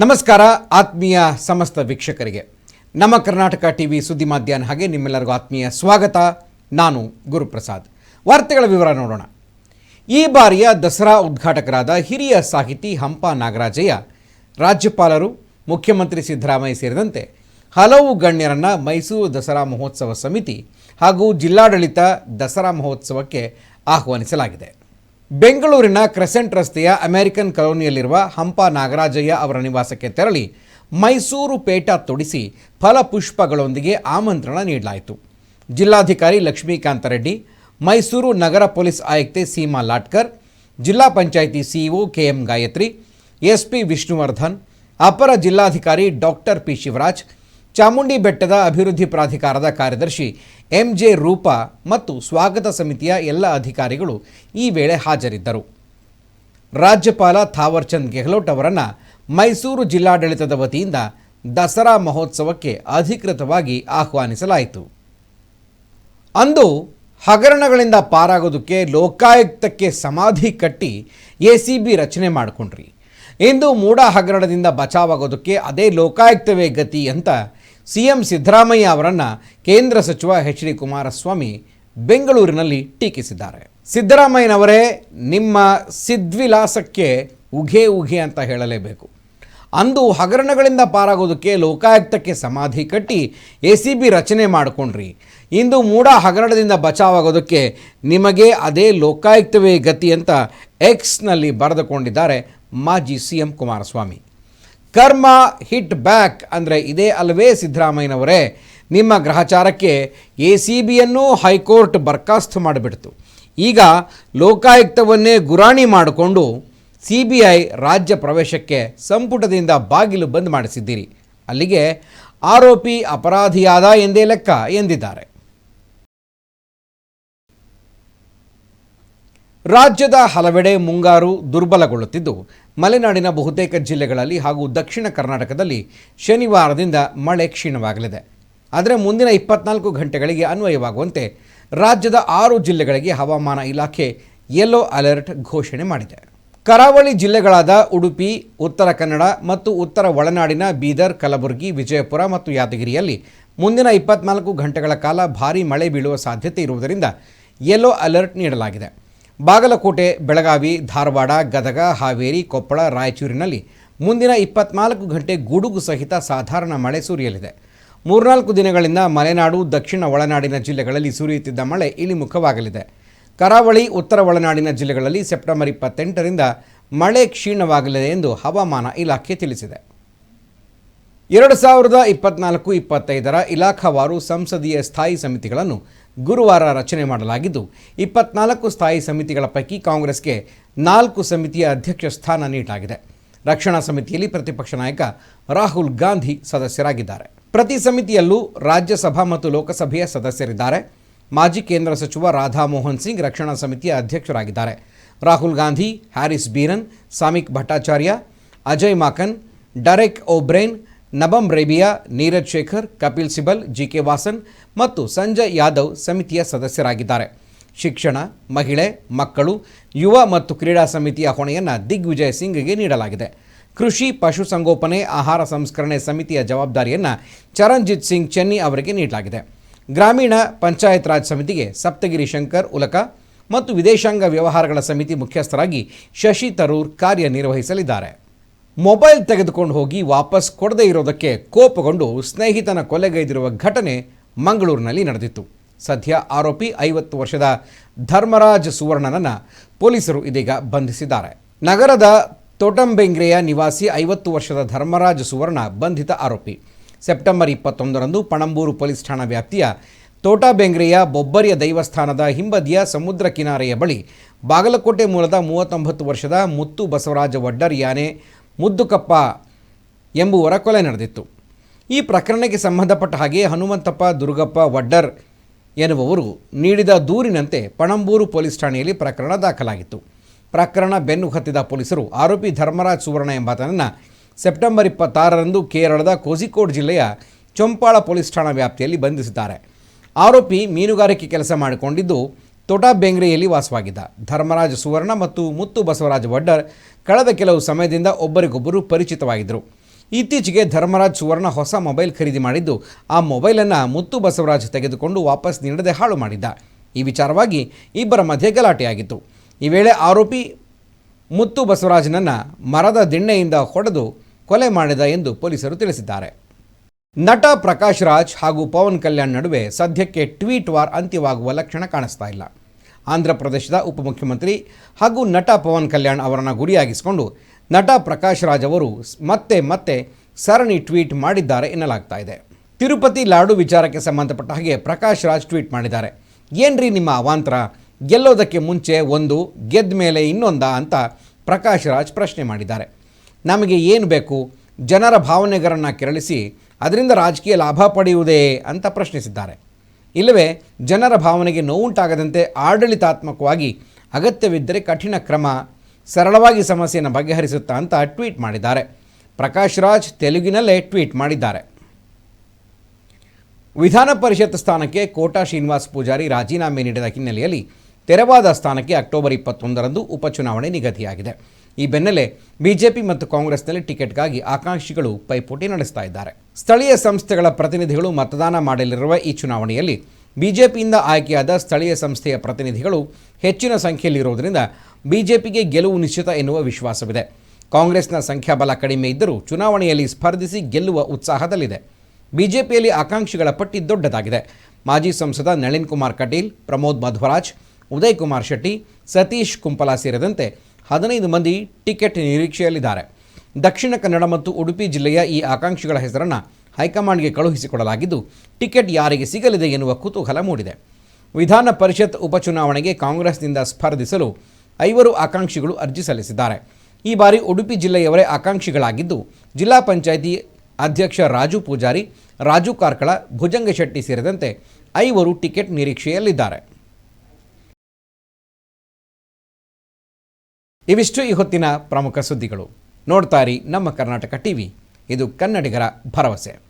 ನಮಸ್ಕಾರ ಆತ್ಮೀಯ ಸಮಸ್ತ ವೀಕ್ಷಕರಿಗೆ. ನಮ್ಮ ಕರ್ನಾಟಕ ಟಿ ವಿ ಸುದ್ದಿ ಮಾಧ್ಯಮ ಹಾಗೆ ನಿಮ್ಮೆಲ್ಲರಿಗೂ ಆತ್ಮೀಯ ಸ್ವಾಗತ. ನಾನು ಗುರುಪ್ರಸಾದ್. ವಾರ್ತೆಗಳ ವಿವರ ನೋಡೋಣ. ಈ ಬಾರಿಯ ದಸರಾ ಉದ್ಘಾಟಕರಾದ ಹಿರಿಯ ಸಾಹಿತಿ ಹಂಪ ನಾಗರಾಜಯ್ಯ, ರಾಜ್ಯಪಾಲರು, ಮುಖ್ಯಮಂತ್ರಿ ಸಿದ್ದರಾಮಯ್ಯ ಸೇರಿದಂತೆ ಹಲವು ಗಣ್ಯರನ್ನು ಮೈಸೂರು ದಸರಾ ಮಹೋತ್ಸವ ಸಮಿತಿ ಹಾಗೂ ಜಿಲ್ಲಾಡಳಿತ ದಸರಾ ಮಹೋತ್ಸವಕ್ಕೆ ಆಹ್ವಾನಿಸಲಾಗಿದೆ. ಬೆಂಗಳೂರಿನ ಕ್ರೆಸೆಂಟ್ ರಸ್ತೆಯ ಅಮೆರಿಕನ್ ಕಾಲೋನಿಯಲ್ಲಿರುವ ಹಂಪ ನಾಗರಾಜಯ್ಯ ಅವರ ನಿವಾಸಕ್ಕೆ ತೆರಳಿ ಮೈಸೂರು ಪೇಟ ತೊಡಿಸಿ ಫಲಪುಷ್ಪಗಳೊಂದಿಗೆ ಆಮಂತ್ರಣ ನೀಡಲಾಯಿತು. ಜಿಲ್ಲಾಧಿಕಾರಿ ಲಕ್ಷ್ಮೀಕಾಂತ ರೆಡ್ಡಿ, ಮೈಸೂರು ನಗರ ಪೊಲೀಸ್ ಆಯುಕ್ತೆ ಸೀಮಾ ಲಾಟ್ಕರ್, ಜಿಲ್ಲಾ panchayat CEO KM Gayatri, SP Vishnuvardhan, ಅಪರ ಜಿಲ್ಲಾಧಿಕಾರಿ ಡಾಕ್ಟರ್ ಪಿ ಶಿವರಾಜ್ ಚಾಮುಂಡಿ ಬೆಟ್ಟದ ಅಭಿವೃದ್ಧಿ ಪ್ರಾಧಿಕಾರದ ಕಾರ್ಯದರ್ಶಿ ಎಂಜೆ ರೂಪಾ ಮತ್ತು ಸ್ವಾಗತ ಸಮಿತಿಯ ಎಲ್ಲ ಅಧಿಕಾರಿಗಳು ಈ ವೇಳೆ ಹಾಜರಿದ್ದರು. ರಾಜ್ಯಪಾಲ ಥಾವರ್ಚಂದ್ ಗೆಹ್ಲೋಟ್ ಅವರನ್ನು ಮೈಸೂರು ಜಿಲ್ಲಾಡಳಿತದ ವತಿಯಿಂದ ದಸರಾ ಮಹೋತ್ಸವಕ್ಕೆ ಅಧಿಕೃತವಾಗಿ ಆಹ್ವಾನಿಸಲಾಯಿತು. ಅಂದು ಹಗರಣಗಳಿಂದ ಪಾರಾಗೋದಕ್ಕೆ ಲೋಕಾಯುಕ್ತಕ್ಕೆ ಸಮಾಧಿ ಕಟ್ಟಿ ಎ ಸಿ ಬಿ ರಚನೆ ಮಾಡಿಕೊಂಡ್ರಿ. ಇಂದು ಮೂಡ ಹಗರಣದಿಂದ ಬಚಾವಾಗೋದಕ್ಕೆ ಅದೇ ಲೋಕಾಯುಕ್ತವೇ ಗತಿ ಅಂತ ಸಿ ಎಂ ಸಿದ್ದರಾಮಯ್ಯ ಅವರನ್ನು ಕೇಂದ್ರ ಸಚಿವ ಎಚ್ ಡಿ ಕುಮಾರಸ್ವಾಮಿ ಬೆಂಗಳೂರಿನಲ್ಲಿ ಟೀಕಿಸಿದ್ದಾರೆ. ಸಿದ್ದರಾಮಯ್ಯನವರೇ, ನಿಮ್ಮ ಸಿದ್ವಿಲಾಸಕ್ಕೆ ಉಘೆ ಉಘೆ ಅಂತ ಹೇಳಲೇಬೇಕು. ಅಂದು ಹಗರಣಗಳಿಂದ ಪಾರಾಗೋದಕ್ಕೆ ಲೋಕಾಯುಕ್ತಕ್ಕೆ ಸಮಾಧಿ ಕಟ್ಟಿ ಎ ಸಿ ಬಿ ರಚನೆ ಮಾಡಿಕೊಂಡ್ರಿ. ಇಂದು ಮೂಡ ಹಗರಣದಿಂದ ಬಚಾವಾಗೋದಕ್ಕೆ ನಿಮಗೆ ಅದೇ ಲೋಕಾಯುಕ್ತವೇ ಗತಿ ಅಂತ ಎಕ್ಸ್ನಲ್ಲಿ ಬರೆದುಕೊಂಡಿದ್ದಾರೆ ಮಾಜಿ ಸಿ ಎಂ ಕುಮಾರಸ್ವಾಮಿ. ಕರ್ಮ ಹಿಟ್ ಬ್ಯಾಕ್ ಅಂದರೆ ಇದೇ ಅಲ್ವೇ ಸಿದ್ದರಾಮಯ್ಯನವರೇ. ನಿಮ್ಮ ಗ್ರಹಚಾರಕ್ಕೆ ಎ ಸಿ ಬಿಯನ್ನು ಹೈಕೋರ್ಟ್ ಬರ್ಖಾಸ್ತು ಮಾಡಿಬಿಡ್ತು. ಈಗ ಲೋಕಾಯುಕ್ತವನ್ನೇ ಗುರಾಣಿ ಮಾಡಿಕೊಂಡು ಸಿ ಬಿ ಐ ರಾಜ್ಯ ಪ್ರವೇಶಕ್ಕೆ ಸಂಪುಟದಿಂದ ಬಾಗಿಲು ಬಂದ್ ಮಾಡಿಸಿದ್ದೀರಿ. ಅಲ್ಲಿಗೆ ಆರೋಪಿ ಅಪರಾಧಿಯಾದ ಎಂದೇ ಲೆಕ್ಕ ಎಂದಿದ್ದಾರೆ. ರಾಜ್ಯದ ಹಲವೆಡೆ ಮುಂಗಾರು ದುರ್ಬಲಗೊಳ್ಳುತ್ತಿದ್ದು ಮಲೆನಾಡಿನ ಬಹುತೇಕ ಜಿಲ್ಲೆಗಳಲ್ಲಿ ಹಾಗೂ ದಕ್ಷಿಣ ಕರ್ನಾಟಕದಲ್ಲಿ ಶನಿವಾರದಿಂದ ಮಳೆ ಕ್ಷೀಣವಾಗಲಿದೆ. ಆದರೆ ಮುಂದಿನ ಇಪ್ಪತ್ನಾಲ್ಕು ಗಂಟೆಗಳಿಗೆ ಅನ್ವಯವಾಗುವಂತೆ ರಾಜ್ಯದ ಆರು ಜಿಲ್ಲೆಗಳಿಗೆ ಹವಾಮಾನ ಇಲಾಖೆ ಯೆಲ್ಲೋ ಅಲರ್ಟ್ ಘೋಷಣೆ ಮಾಡಿದೆ. ಕರಾವಳಿ ಜಿಲ್ಲೆಗಳಾದ ಉಡುಪಿ, ಉತ್ತರ ಕನ್ನಡ ಮತ್ತು ಉತ್ತರ ಒಳನಾಡಿನ ಬೀದರ್, ಕಲಬುರಗಿ, ವಿಜಯಪುರ ಮತ್ತು ಯಾದಗಿರಿಯಲ್ಲಿ ಮುಂದಿನ ಇಪ್ಪತ್ನಾಲ್ಕು ಗಂಟೆಗಳ ಕಾಲ ಭಾರೀ ಮಳೆ ಬೀಳುವ ಸಾಧ್ಯತೆ ಇರುವುದರಿಂದ ಯೆಲ್ಲೋ ಅಲರ್ಟ್ ನೀಡಲಾಗಿದೆ. ಬಾಗಲಕೋಟೆ, ಬೆಳಗಾವಿ, ಧಾರವಾಡ, ಗದಗ, ಹಾವೇರಿ, ಕೊಪ್ಪಳ, ರಾಯಚೂರಿನಲ್ಲಿ ಮುಂದಿನ ಇಪ್ಪತ್ನಾಲ್ಕು ಗಂಟೆ ಗುಡುಗು ಸಹಿತ ಸಾಧಾರಣ ಮಳೆ ಸುರಿಯಲಿದೆ. ಮೂರ್ನಾಲ್ಕು ದಿನಗಳಿಂದ ಮಲೆನಾಡು, ದಕ್ಷಿಣ ಒಳನಾಡಿನ ಜಿಲ್ಲೆಗಳಲ್ಲಿ ಸುರಿಯುತ್ತಿದ್ದ ಮಳೆ ಇಳಿಮುಖವಾಗಲಿದೆ. ಕರಾವಳಿ, ಉತ್ತರ ಒಳನಾಡಿನ ಜಿಲ್ಲೆಗಳಲ್ಲಿ ಸೆಪ್ಟೆಂಬರ್ ಇಪ್ಪತ್ತೆಂಟರಿಂದ ಮಳೆ ಕ್ಷೀಣವಾಗಲಿದೆ ಎಂದು ಹವಾಮಾನ ಇಲಾಖೆ ತಿಳಿಸಿದೆ. ಎರಡು ಸಾವಿರದ ಇಪ್ಪತ್ನಾಲ್ಕು, ಇಪ್ಪತ್ತೈದರ ಇಲಾಖಾವಾರು ಸಂಸದೀಯ ಸ್ಥಾಯಿ ಸಮಿತಿಗಳನ್ನು ಗುರುವಾರ ರಚನೆ ಮಾಡಲಾಗಿದ್ದು, ಇಪ್ಪತ್ನಾಲ್ಕು ಸ್ಥಾಯಿ ಸಮಿತಿಗಳ ಪೈಕಿ ಕಾಂಗ್ರೆಸ್ಗೆ ನಾಲ್ಕು ಸಮಿತಿಯ ಅಧ್ಯಕ್ಷ ಸ್ಥಾನ ನೀಡಲಾಗಿದೆ. ರಕ್ಷಣಾ ಸಮಿತಿಯಲ್ಲಿ ಪ್ರತಿಪಕ್ಷ ನಾಯಕ ರಾಹುಲ್ ಗಾಂಧಿ ಸದಸ್ಯರಾಗಿದ್ದಾರೆ. ಪ್ರತಿ ಸಮಿತಿಯಲ್ಲೂ ರಾಜ್ಯಸಭಾ ಮತ್ತು ಲೋಕಸಭೆಯ ಸದಸ್ಯರಿದ್ದಾರೆ. ಮಾಜಿ ಕೇಂದ್ರ ಸಚಿವ ರಾಧಾ ಮೋಹನ್ ಸಿಂಗ್ ರಕ್ಷಣಾ ಸಮಿತಿಯ ಅಧ್ಯಕ್ಷರಾಗಿದ್ದಾರೆ. ರಾಹುಲ್ ಗಾಂಧಿ, ಹ್ಯಾರಿಸ್ ಬೀರನ್, ಸಾಮಿಕ್ ಭಟ್ಟಾಚಾರ್ಯ, ಅಜಯ್ ಮಾಕನ್, ಡರೆಕ್ ಓಬ್ರೈನ್ ನಬಮ್ ರೇಬಿಯಾ, ನೀರಜ್ ಶೇಖರ್, ಕಪಿಲ್ ಸಿಬಲ್ ಜಿ ಕೆ ವಾಸನ್ ಮತ್ತು ಸಂಜಯ್ ಯಾದವ್ ಸಮಿತಿಯ ಸದಸ್ಯರಾಗಿದ್ದಾರೆ. ಶಿಕ್ಷಣ, ಮಹಿಳೆ, ಮಕ್ಕಳು, ಯುವ ಮತ್ತು ಕ್ರೀಡಾ ಸಮಿತಿಯ ಹೊಣೆಯನ್ನು ದಿಗ್ವಿಜಯ್ ಸಿಂಗ್ಗೆ ನೀಡಲಾಗಿದೆ. ಕೃಷಿ ಪಶುಸಂಗೋಪನೆ ಆಹಾರ ಸಂಸ್ಕರಣೆ ಸಮಿತಿಯ ಜವಾಬ್ದಾರಿಯನ್ನು ಚರಣ್ಜಿತ್ ಸಿಂಗ್ ಚೆನ್ನಿ ಅವರಿಗೆ ನೀಡಲಾಗಿದೆ. ಗ್ರಾಮೀಣ ಪಂಚಾಯತ್ ರಾಜ್ ಸಮಿತಿಗೆ ಸಪ್ತಗಿರಿ ಶಂಕರ್, ಉಲಕ ಮತ್ತು ವಿದೇಶಾಂಗ ವ್ಯವಹಾರಗಳ ಸಮಿತಿ ಮುಖ್ಯಸ್ಥರಾಗಿ ಶಶಿ ತರೂರ್ ಕಾರ್ಯನಿರ್ವಹಿಸಲಿದ್ದಾರೆ. ಮೊಬೈಲ್ ತೆಗೆದುಕೊಂಡು ಹೋಗಿ ವಾಪಸ್ ಕೊಡದೇ ಇರೋದಕ್ಕೆ ಕೋಪಗೊಂಡು ಸ್ನೇಹಿತನ ಕೊಲೆಗೈದಿರುವ ಘಟನೆ ಮಂಗಳೂರಿನಲ್ಲಿ ನಡೆದಿತ್ತು. ಸದ್ಯ ಆರೋಪಿ ಐವತ್ತು ವರ್ಷದ ಧರ್ಮರಾಜ್ ಸುವರ್ಣನನ್ನು ಪೊಲೀಸರು ಇದೀಗ ಬಂಧಿಸಿದ್ದಾರೆ. ನಗರದ ತೋಟಂಬೆಂಗ್ರೆಯ ನಿವಾಸಿ ಐವತ್ತು ವರ್ಷದ ಧರ್ಮರಾಜ್ ಸುವರ್ಣ ಬಂಧಿತ ಆರೋಪಿ. ಸೆಪ್ಟೆಂಬರ್ ಇಪ್ಪತ್ತೊಂದರಂದು ಪಣಂಬೂರು ಪೊಲೀಸ್ ಠಾಣಾ ವ್ಯಾಪ್ತಿಯ ತೋಟಾಬೆಂಗ್ರೆಯ ಬೊಬ್ಬರಿಯ ದೈವಸ್ಥಾನದ ಹಿಂಬದಿಯ ಸಮುದ್ರ ಕಿನಾರೆಯ ಬಳಿ ಬಾಗಲಕೋಟೆ ಮೂಲದ ಮೂವತ್ತೊಂಬತ್ತು ವರ್ಷದ ಮುತ್ತು ಬಸವರಾಜ ವಡ್ಡರ್ ಯಾನೆ ಮುದ್ದುಕಪ್ಪ ಎಂಬುವರ ಕೊಲೆ ನಡೆದಿತ್ತು. ಈ ಪ್ರಕರಣಕ್ಕೆ ಸಂಬಂಧಪಟ್ಟ ಹಾಗೆ ಹನುಮಂತಪ್ಪ, ದುರ್ಗಪ್ಪ, ವಡ್ಡರ್ ಎನ್ನುವವರು ನೀಡಿದ ದೂರಿನಂತೆ ಪಣಂಬೂರು ಪೊಲೀಸ್ ಠಾಣೆಯಲ್ಲಿ ಪ್ರಕರಣ ದಾಖಲಾಗಿತ್ತು. ಪ್ರಕರಣ ಬೆನ್ನು ಹತ್ತಿದ ಪೊಲೀಸರು ಆರೋಪಿ ಧರ್ಮರಾಜ್ ಸುವರ್ಣ ಎಂಬಾತನನ್ನು ಸೆಪ್ಟೆಂಬರ್ ಇಪ್ಪತ್ತಾರರಂದು ಕೇರಳದ ಕೋಝಿಕೋಡ್ ಜಿಲ್ಲೆಯ ಚೊಂಪಾಳ ಪೊಲೀಸ್ ಠಾಣಾ ವ್ಯಾಪ್ತಿಯಲ್ಲಿ ಬಂಧಿಸಿದ್ದಾರೆ. ಆರೋಪಿ ಮೀನುಗಾರಿಕೆ ಕೆಲಸ ಮಾಡಿಕೊಂಡಿದ್ದು ತೊಟಾಬೆಂಗ್ರೆಯಲ್ಲಿ ವಾಸವಾಗಿದ್ದ ಧರ್ಮರಾಜ ಸುವರ್ಣ ಮತ್ತು ಮುತ್ತು ಬಸವರಾಜ ವಡ್ಡರ್ ಕಳೆದ ಕೆಲವು ಸಮಯದಿಂದ ಒಬ್ಬರಿಗೊಬ್ಬರು ಪರಿಚಿತವಾಗಿದ್ದರು. ಇತ್ತೀಚೆಗೆ ಧರ್ಮರಾಜ್ ಸುವರ್ಣ ಹೊಸ ಮೊಬೈಲ್ ಖರೀದಿ ಮಾಡಿದ್ದು, ಆ ಮೊಬೈಲನ್ನು ಮುತ್ತು ಬಸವರಾಜ್ ತೆಗೆದುಕೊಂಡು ವಾಪಸ್ ನೀಡದೆ ಹಾಳು ಮಾಡಿದ್ದ. ಈ ವಿಚಾರವಾಗಿ ಇಬ್ಬರ ಮಧ್ಯೆ ಗಲಾಟೆಯಾಗಿತ್ತು. ಈ ವೇಳೆ ಆರೋಪಿ ಮುತ್ತು ಬಸವರಾಜ್ನನ್ನು ಮರದ ದಿಣ್ಣೆಯಿಂದ ಹೊಡೆದು ಕೊಲೆ ಮಾಡಿದ ಎಂದು ಪೊಲೀಸರು ತಿಳಿಸಿದ್ದಾರೆ. ನಟ ಪ್ರಕಾಶ್ ರಾಜ್ ಹಾಗೂ ಪವನ್ ಕಲ್ಯಾಣ್ ನಡುವೆ ಸದ್ಯಕ್ಕೆ ಟ್ವೀಟ್ ವಾರ್ ಅಂತ್ಯವಾಗುವ ಲಕ್ಷಣ ಕಾಣಿಸ್ತಾ ಇಲ್ಲ. ಆಂಧ್ರ ಪ್ರದೇಶದ ಉಪಮುಖ್ಯಮಂತ್ರಿ ಹಾಗೂ ನಟ ಪವನ್ ಕಲ್ಯಾಣ್ ಅವರನ್ನು ಗುರಿಯಾಗಿಸಿಕೊಂಡು ನಟ ಪ್ರಕಾಶ್ ರಾಜ್ ಅವರು ಮತ್ತೆ ಮತ್ತೆ ಸರಣಿ ಟ್ವೀಟ್ ಮಾಡಿದ್ದಾರೆ ಎನ್ನಲಾಗ್ತಾ ಇದೆ. ತಿರುಪತಿ ಲಾಡು ವಿಚಾರಕ್ಕೆ ಸಂಬಂಧಪಟ್ಟ ಹಾಗೆ ಪ್ರಕಾಶ್ ರಾಜ್ ಟ್ವೀಟ್ ಮಾಡಿದ್ದಾರೆ. ಏನ್ರಿ ನಿಮ್ಮ ಅವಾಂತರ? ಗೆಲ್ಲೋದಕ್ಕೆ ಮುಂಚೆ ಒಂದು ಗೆದ್ದ ಮೇಲೆ ಇನ್ನೊಂದಾ ಅಂತ ಪ್ರಕಾಶ್ ರಾಜ್ ಪ್ರಶ್ನೆ ಮಾಡಿದ್ದಾರೆ. ನಮಗೆ ಏನು ಬೇಕು? ಜನರ ಭಾವನೆಗಳನ್ನು ಕೆರಳಿಸಿ ಅದರಿಂದ ರಾಜಕೀಯ ಲಾಭ ಪಡೆಯುವುದೇ ಅಂತ ಪ್ರಶ್ನಿಸಿದ್ದಾರೆ. ಇಲ್ಲವೇ, ಜನರ ಭಾವನೆಗೆ ನೋವುಂಟಾಗದಂತೆ ಆಡಳಿತಾತ್ಮಕವಾಗಿ ಅಗತ್ಯವಿದ್ದರೆ ಕಠಿಣ ಕ್ರಮ, ಸರಳವಾಗಿ ಸಮಸ್ಯೆಯನ್ನು ಬಗೆಹರಿಸುತ್ತಾ ಅಂತ ಟ್ವೀಟ್ ಮಾಡಿದ್ದಾರೆ. ಪ್ರಕಾಶ್ ರಾಜ್ ತೆಲುಗಿನಲ್ಲೇ ಟ್ವೀಟ್ ಮಾಡಿದ್ದಾರೆ. ವಿಧಾನ ಪರಿಷತ್ ಸ್ಥಾನಕ್ಕೆ ಕೋಟಾ ಶ್ರೀನಿವಾಸ್ ಪೂಜಾರಿ ರಾಜೀನಾಮೆ ನೀಡಿದ ಹಿನ್ನೆಲೆಯಲ್ಲಿ ತೆರವಾದ ಸ್ಥಾನಕ್ಕೆ ಅಕ್ಟೋಬರ್ ಇಪ್ಪತ್ತೊಂದರಂದು ಉಪಚುನಾವಣೆ ನಿಗದಿಯಾಗಿದೆ. ಈ ಬೆನ್ನಲ್ಲೇ ಬಿಜೆಪಿ ಮತ್ತು ಕಾಂಗ್ರೆಸ್ನಲ್ಲಿ ಟಿಕೆಟ್ಗಾಗಿ ಆಕಾಂಕ್ಷಿಗಳು ಪೈಪೋಟಿ ನಡೆಸ್ತಾ ಇದ್ದಾರೆ. ಸ್ಥಳೀಯ ಸಂಸ್ಥೆಗಳ ಪ್ರತಿನಿಧಿಗಳು ಮತದಾನ ಮಾಡಲಿರುವ ಈ ಚುನಾವಣೆಯಲ್ಲಿ ಬಿಜೆಪಿಯಿಂದ ಆಯ್ಕೆಯಾದ ಸ್ಥಳೀಯ ಸಂಸ್ಥೆಯ ಪ್ರತಿನಿಧಿಗಳು ಹೆಚ್ಚಿನ ಸಂಖ್ಯೆಯಲ್ಲಿರುವುದರಿಂದ ಬಿಜೆಪಿಗೆ ಗೆಲುವು ನಿಶ್ಚಿತ ಎನ್ನುವ ವಿಶ್ವಾಸವಿದೆ. ಕಾಂಗ್ರೆಸ್ನ ಸಂಖ್ಯಾಬಲ ಕಡಿಮೆ ಇದ್ದರೂ ಚುನಾವಣೆಯಲ್ಲಿ ಸ್ಪರ್ಧಿಸಿ ಗೆಲ್ಲುವ ಉತ್ಸಾಹದಲ್ಲಿದೆ. ಬಿಜೆಪಿಯಲ್ಲಿ ಆಕಾಂಕ್ಷಿಗಳ ಪಟ್ಟಿ ದೊಡ್ಡದಾಗಿದೆ. ಮಾಜಿ ಸಂಸದ ನಳಿನ್ ಕುಮಾರ್ ಕಟೀಲ್, ಪ್ರಮೋದ್ ಮಧ್ವರಾಜ್, ಉದಯ್ ಕುಮಾರ್ ಶೆಟ್ಟಿ, ಸತೀಶ್ ಕುಂಪಲಾ ಸೇರಿದಂತೆ ಹದಿನೈದು ಮಂದಿ ಟಿಕೆಟ್ ನಿರೀಕ್ಷೆಯಲ್ಲಿದ್ದಾರೆ. ದಕ್ಷಿಣ ಕನ್ನಡ ಮತ್ತು ಉಡುಪಿ ಜಿಲ್ಲೆಯ ಈ ಆಕಾಂಕ್ಷಿಗಳ ಹೆಸರನ್ನು ಹೈಕಮಾಂಡ್ಗೆ ಕಳುಹಿಸಿಕೊಡಲಾಗಿದ್ದು, ಟಿಕೆಟ್ ಯಾರಿಗೆ ಸಿಗಲಿದೆ ಎನ್ನುವ ಕುತೂಹಲ ಮೂಡಿದೆ. ವಿಧಾನ ಪರಿಷತ್ ಉಪಚುನಾವಣೆಗೆ ಕಾಂಗ್ರೆಸ್ನಿಂದ ಸ್ಪರ್ಧಿಸಲು ಐವರು ಆಕಾಂಕ್ಷಿಗಳು ಅರ್ಜಿ ಸಲ್ಲಿಸಿದ್ದಾರೆ. ಈ ಬಾರಿ ಉಡುಪಿ ಜಿಲ್ಲೆಯವರೇ ಆಕಾಂಕ್ಷಿಗಳಾಗಿದ್ದು, ಜಿಲ್ಲಾ ಪಂಚಾಯಿತಿ ಅಧ್ಯಕ್ಷ ರಾಜು ಪೂಜಾರಿ, ರಾಜು ಕಾರ್ಕಳ, ಭುಜಂಗ ಶೆಟ್ಟಿ ಸೇರಿದಂತೆ ಐವರು ಟಿಕೆಟ್ ನಿರೀಕ್ಷೆಯಲ್ಲಿದ್ದಾರೆ. ಇವಿಷ್ಟು ಈ ಹೊತ್ತಿನ ಪ್ರಮುಖ ಸುದ್ದಿಗಳು. ನೋಡ್ತಾರಿ ನಮ್ಮ ಕರ್ನಾಟಕ ಟಿವಿ. ಇದು ಕನ್ನಡಿಗರ ಭರವಸೆ.